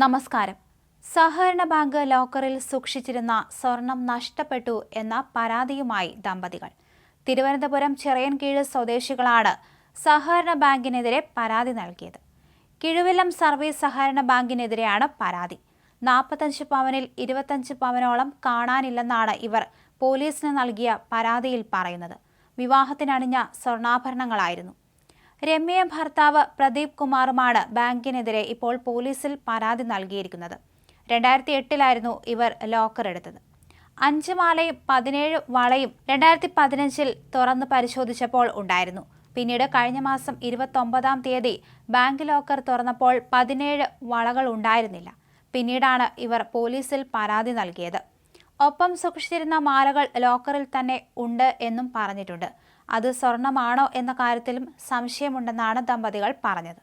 നമസ്കാരം. സഹകരണ ബാങ്ക് ലോക്കറിൽ സൂക്ഷിച്ചിരുന്ന സ്വർണം നഷ്ടപ്പെട്ടു എന്ന പരാതിയുമായി ദമ്പതികൾ. തിരുവനന്തപുരം ചിറയൻകീഴ് സ്വദേശികളാണ് സഹകരണ ബാങ്കിനെതിരെ പരാതി നൽകിയത്. കിഴുവിലം സർവീസ് സഹകരണ ബാങ്കിനെതിരെയാണ് പരാതി. നാൽപ്പത്തഞ്ച് പവനിൽ ഇരുപത്തഞ്ച് പവനോളം കാണാനില്ലെന്നാണ് ഇവർ പോലീസിന് നൽകിയ പരാതിയിൽ പറയുന്നത്. വിവാഹത്തിനണിഞ്ഞ സ്വർണാഭരണങ്ങളായിരുന്നു. രമ്യ ഭർത്താവ് പ്രദീപ് കുമാറുമാണ് ബാങ്കിനെതിരെ ഇപ്പോൾ പോലീസിൽ പരാതി നൽകിയിരിക്കുന്നത്. രണ്ടായിരത്തി എട്ടിലായിരുന്നു ഇവർ ലോക്കർ എടുത്തത്. അഞ്ച് മാലയും പതിനേഴ് വളയും രണ്ടായിരത്തി പതിനഞ്ചിൽ തുറന്ന് പരിശോധിച്ചപ്പോൾ ഉണ്ടായിരുന്നു. പിന്നീട് കഴിഞ്ഞ മാസം ഇരുപത്തൊമ്പതാം തീയതി ബാങ്ക് ലോക്കർ തുറന്നപ്പോൾ പതിനേഴ് വളകൾ ഉണ്ടായിരുന്നില്ല. പിന്നീടാണ് ഇവർ പോലീസിൽ പരാതി നൽകിയത്. ഒപ്പം സൂക്ഷിച്ചിരുന്ന മാലകൾ ലോക്കറിൽ തന്നെ ഉണ്ട് എന്നും പറഞ്ഞിട്ടുണ്ട്. അത് സ്വർണമാണോ എന്ന കാര്യത്തിലും സംശയമുണ്ടെന്നാണ് ദമ്പതികൾ പറഞ്ഞത്.